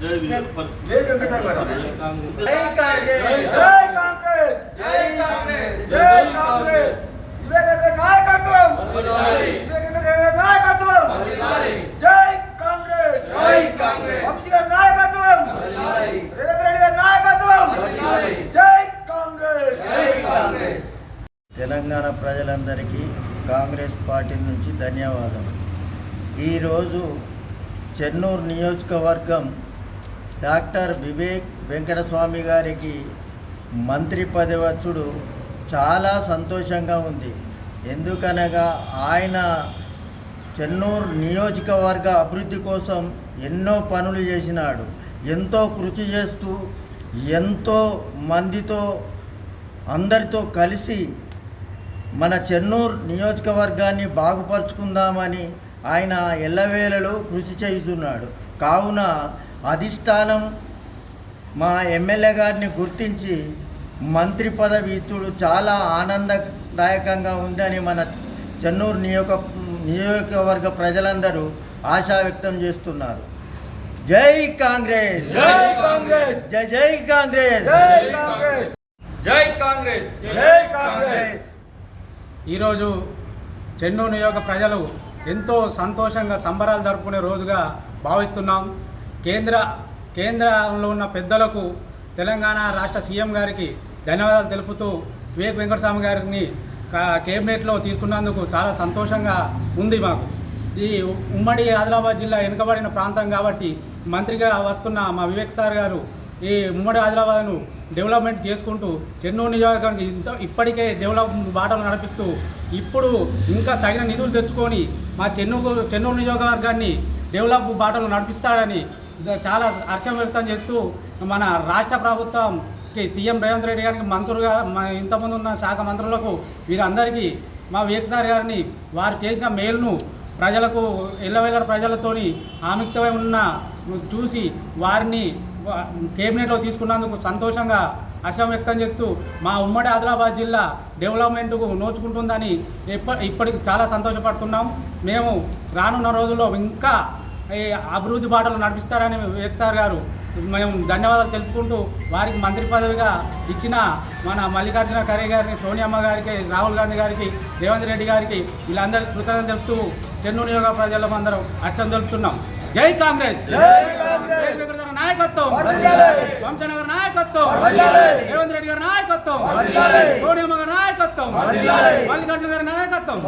జై కాంగ్రెస్ జై కాంగ్రెస్ జై కాంగ్రెస్ జై కాంగ్రెస్ వివేకానంద నాయకత్వం. వివేకానంద నాయకత్వం జై కాంగ్రెస్ జై కాంగ్రెస్ వంశీ గారి నాయకత్వం. రేవంత్ రెడ్డి గారి నాయకత్వం. జై కాంగ్రెస్ జై కాంగ్రెస్ తెలంగాణ ప్రజలందరికీ కాంగ్రెస్ పార్టీ నుంచి ధన్యవాదాలు ఈరోజు చెన్నూరు నియోజకవర్గం డాక్టర్ వివేక్ వెంకటస్వామి గారికి మంత్రి పదవి వచ్చుడు చాలా సంతోషంగా ఉంది. ఎందుకనగా ఆయన చెన్నూరు నియోజకవర్గ అభివృద్ధి కోసం ఎన్నో పనులు చేసినాడు. ఎంతో కృషి చేస్తూ ఎంతో మందితో అందరితో కలిసి మన చెన్నూరు నియోజకవర్గాన్ని బాగుపరుచుకుందామని ఆయన ఎల్లవేళలో కృషి చేస్తున్నాడు. కావున అధిష్టానం మా ఎమ్మెల్యే గారిని గుర్తించి మంత్రి పదవి ఇచ్చుడు చాలా ఆనందదాయకంగా ఉందని మన చెన్నూరు నియోజక నియోజకవర్గ ప్రజలందరూ ఆశా వ్యక్తం చేస్తున్నారు. జై కాంగ్రెస్! జై కాంగ్రెస్! జై జై కాంగ్రెస్! జై కాంగ్రెస్! జై కాంగ్రెస్! జై కాంగ్రెస్! ఈరోజు చెన్నూరు నియోజక ప్రజలు ఎంతో సంతోషంగా సంబరాలు జరుపుకునే రోజుగా భావిస్తున్నాం. కేంద్ర కేంద్రంలో ఉన్న పెద్దలకు తెలంగాణ రాష్ట్ర సీఎం గారికి ధన్యవాదాలు తెలుపుతూ వివేక్ వెంకటస్వామి గారిని కేబినెట్లో తీసుకున్నందుకు చాలా సంతోషంగా ఉంది మాకు. ఈ ఉమ్మడి ఆదిలాబాద్ జిల్లా వెనుకబడిన ప్రాంతం కాబట్టి మంత్రిగా వస్తున్న మా వివేక్ సార్ గారు ఈ ఉమ్మడి ఆదిలాబాద్ను డెవలప్మెంట్ చేసుకుంటూ చెన్నూరు నియోజకవర్గానికి ఇంత ఇప్పటికే డెవలప్ బాటలు నడిపిస్తూ ఇప్పుడు ఇంకా తగిన నిధులు తెచ్చుకొని మా చెన్నూరు చెన్నూరు నియోజకవర్గాన్ని డెవలప్ బాటలు నడిపిస్తాడని చాలా హర్షం వ్యక్తం చేస్తూ మన రాష్ట్ర ప్రభుత్వంకి సీఎం రేవంత్ రెడ్డి గారికి మంత్రులుగా ఇంతకుముందు ఉన్న శాఖ మంత్రులకు వీరందరికీ మా విఎక్సార్ గారిని వారు చేసిన మేలును ప్రజలకు ఎల్లవేళ ప్రజలతోని ఆమిక్తమై ఉన్న చూసి వారిని కేబినెట్లో తీసుకున్నందుకు సంతోషంగా హర్షం వ్యక్తం చేస్తూ మా ఉమ్మడి ఆదిలాబాద్ జిల్లా డెవలప్మెంట్కు నోచుకుంటుందని ఇప్ప ఇప్పటికి చాలా సంతోషపడుతున్నాం. మేము రానున్న రోజుల్లో ఇంకా అభివృద్ధి బాటలు నడిపిస్తారని వివేక్ సార్ గారు మేము ధన్యవాదాలు తెలుపుకుంటూ వారికి మంత్రి పదవిగా ఇచ్చిన మన మల్లికార్జున ఖర్గే గారిని సోనియమ్మ గారికి రాహుల్ గాంధీ గారికి రేవంత్ రెడ్డి గారికి వీళ్ళందరికీ కృతజ్ఞతలు తెలుపుతూ చెన్నూరు నియోజక ప్రజలకు అందరం హర్షం తెలుపుతున్నాం. జై కాంగ్రెస్! నాయకత్వం. వంశనగర్ నాయకత్వం. రేవంత్ రెడ్డి గారి నాయకత్వం. సోనియమ్మ గారి నాయకత్వం. మల్లికార్జున గారి నాయకత్వం!